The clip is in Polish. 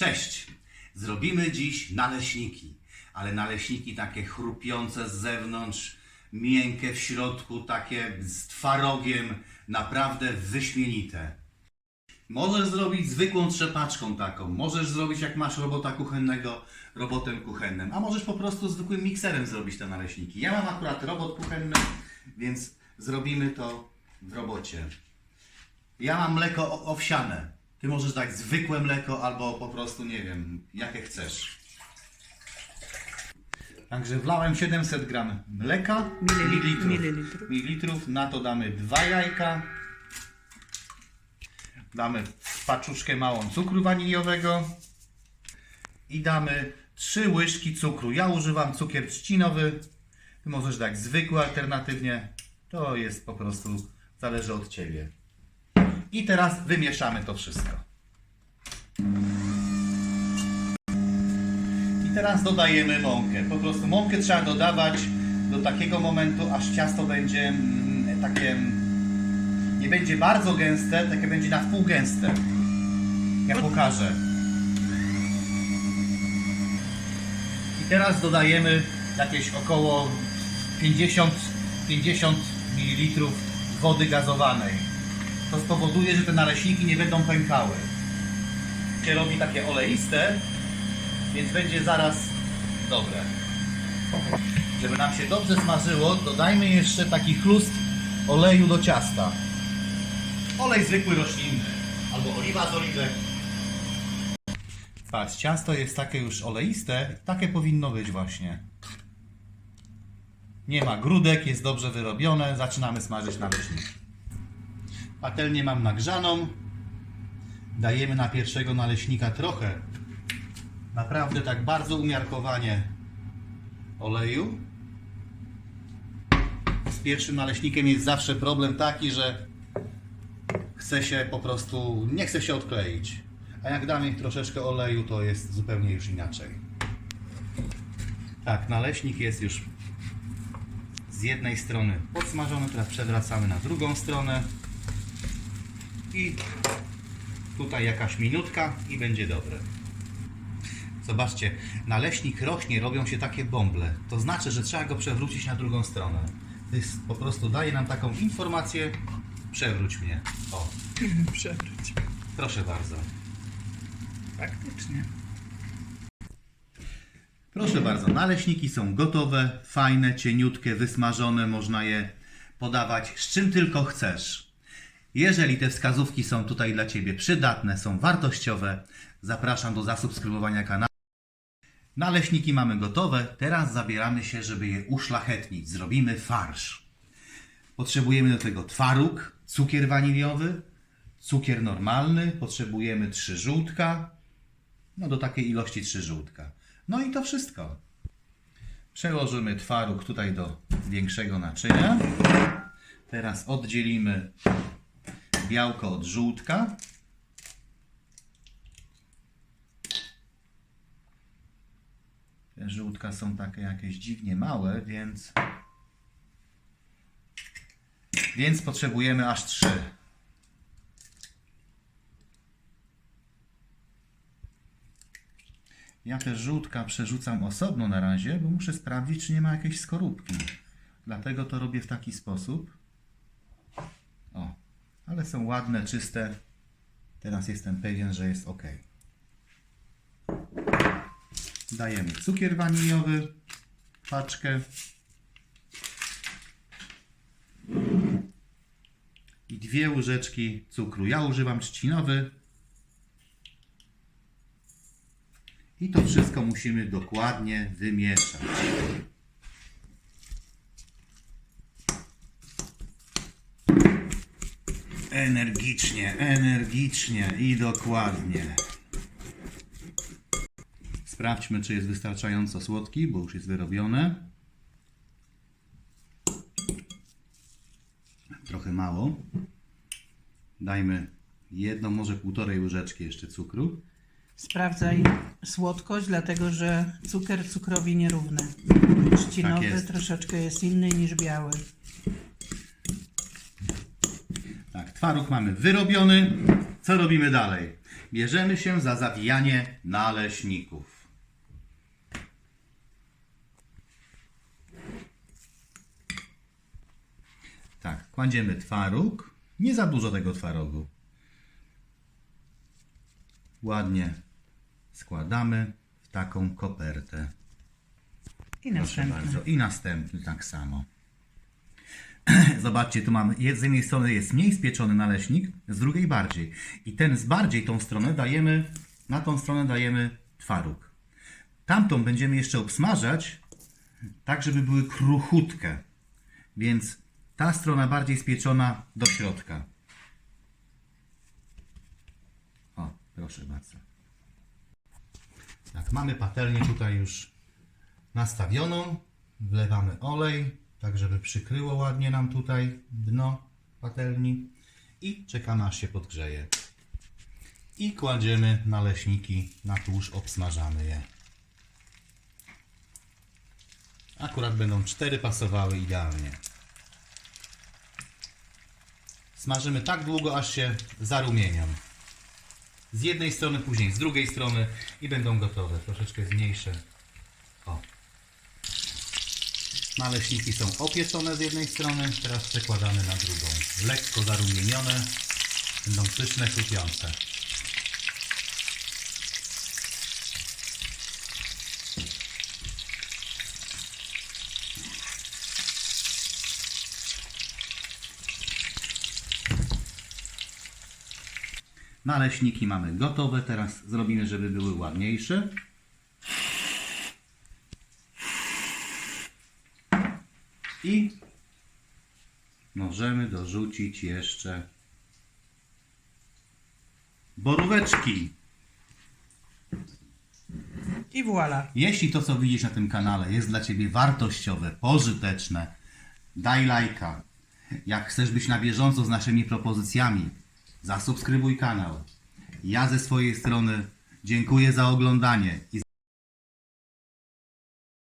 Cześć! Zrobimy dziś naleśniki, ale naleśniki takie chrupiące z zewnątrz, miękkie w środku, takie z twarogiem, naprawdę wyśmienite. Możesz zrobić zwykłą trzepaczką taką, możesz zrobić jak masz robota kuchennego, robotem kuchennym, a możesz po prostu zwykłym mikserem zrobić te naleśniki. Ja mam akurat robot kuchenny, więc zrobimy to w robocie. Ja mam mleko owsiane. Ty możesz dać zwykłe mleko albo po prostu nie wiem, jakie chcesz. Także wlałem 700 gram mleka, Mililit- mililitrów. mililitrów. Na to damy dwa jajka. Damy paczuszkę małą cukru waniliowego i damy 3 łyżki cukru. Ja używam cukier trzcinowy. Ty możesz dać zwykły alternatywnie. To jest po prostu, zależy od Ciebie. I teraz wymieszamy to wszystko. I teraz dodajemy mąkę. Po prostu mąkę trzeba dodawać do takiego momentu, aż ciasto będzie mm, takie. mm, Nie będzie bardzo gęste, takie będzie na wpół gęste. Ja pokażę. I teraz dodajemy jakieś około 50, 50 ml wody gazowanej. To spowoduje, że te naleśniki nie będą pękały. Się robi takie oleiste, więc będzie zaraz dobre. Żeby nam się dobrze smażyło, dodajmy jeszcze taki chlust oleju do ciasta. Olej zwykły roślinny, albo oliwa z oliwek. Patrz, ciasto jest takie już oleiste, takie powinno być właśnie. Nie ma grudek, jest dobrze wyrobione, zaczynamy smażyć naleśniki. Patelnię mam nagrzaną. Dajemy na pierwszego naleśnika trochę, naprawdę tak bardzo umiarkowanie oleju. Z pierwszym naleśnikiem jest zawsze problem taki, że chce się po prostu, nie chce się odkleić. A jak damy troszeczkę oleju, to jest zupełnie już inaczej. Tak, naleśnik jest już z jednej strony podsmażony, teraz przewracamy na drugą stronę i tutaj jakaś minutka i będzie dobre. Zobaczcie, naleśnik rośnie, robią się takie bąble. To znaczy, że trzeba go przewrócić na drugą stronę. To jest, po prostu daje nam taką informację, przewróć mnie. O, Przewróć. proszę bardzo. Faktycznie. Proszę bardzo, naleśniki są gotowe, fajne, cieniutkie, wysmażone, można je podawać z czym tylko chcesz. Jeżeli te wskazówki są tutaj dla Ciebie przydatne, są wartościowe, zapraszam do zasubskrybowania kanału. Naleśniki mamy gotowe, teraz zabieramy się, żeby je uszlachetnić. Zrobimy farsz. Potrzebujemy do tego twaróg, cukier waniliowy, cukier normalny, potrzebujemy trzy żółtka, no do takiej ilości trzy żółtka. No i to wszystko. Przełożymy twaróg tutaj do większego naczynia. Teraz oddzielimy białko od żółtka. Te żółtka są takie jakieś dziwnie małe, więc więc potrzebujemy aż trzy. Ja te żółtka przerzucam osobno na razie, bo muszę sprawdzić, czy nie ma jakiejś skorupki. Dlatego to robię w taki sposób. Ale są ładne, czyste. Teraz jestem pewien, że jest ok. Dajemy cukier waniliowy, paczkę. I dwie łyżeczki cukru. Ja używam trzcinowy, I to wszystko musimy dokładnie wymieszać. Energicznie, energicznie i dokładnie. Sprawdźmy, czy jest wystarczająco słodki, bo już jest wyrobione. Trochę mało. Dajmy jedną, może półtorej łyżeczki jeszcze cukru. Sprawdzaj słodkość, dlatego że cukier cukrowi nierówny. Trzcinowy Tak jest. troszeczkę jest inny niż biały. Tak, twaróg mamy wyrobiony. Co robimy dalej? bierzemy się za zawijanie naleśników. Tak, kładziemy twaróg. Nie za dużo tego twarogu. Ładnie składamy w taką kopertę. I Proszę następny. bardzo. I następny tak samo. Zobaczcie, tu mamy, z jednej strony jest mniej spieczony naleśnik, z drugiej bardziej. I ten z bardziej tą stronę dajemy, na tą stronę dajemy twaróg. Tamtą będziemy jeszcze obsmażać, tak żeby były kruchutkie. Więc ta strona bardziej spieczona do środka. O, proszę bardzo. Tak, mamy patelnię tutaj już nastawioną. Wlewamy olej, tak żeby przykryło ładnie nam tutaj dno patelni. I czekamy aż się podgrzeje. I kładziemy naleśniki na tłuszcz, obsmażamy je. Akurat będą cztery pasowały idealnie. Smażymy tak długo, aż się zarumienią. Z jednej strony, później z drugiej strony i będą gotowe. Troszeczkę zmniejszę. O. Naleśniki są opieczone z jednej strony, teraz przekładamy na drugą. Lekko zarumienione, będą pyszne, chrupiące. Naleśniki mamy gotowe, teraz zrobimy, żeby były ładniejsze. I możemy dorzucić jeszcze boróweczki. I voilà. Jeśli to, co widzisz na tym kanale jest dla Ciebie wartościowe, pożyteczne, daj lajka. Jak chcesz być na bieżąco z naszymi propozycjami, zasubskrybuj kanał. Ja ze swojej strony dziękuję za oglądanie i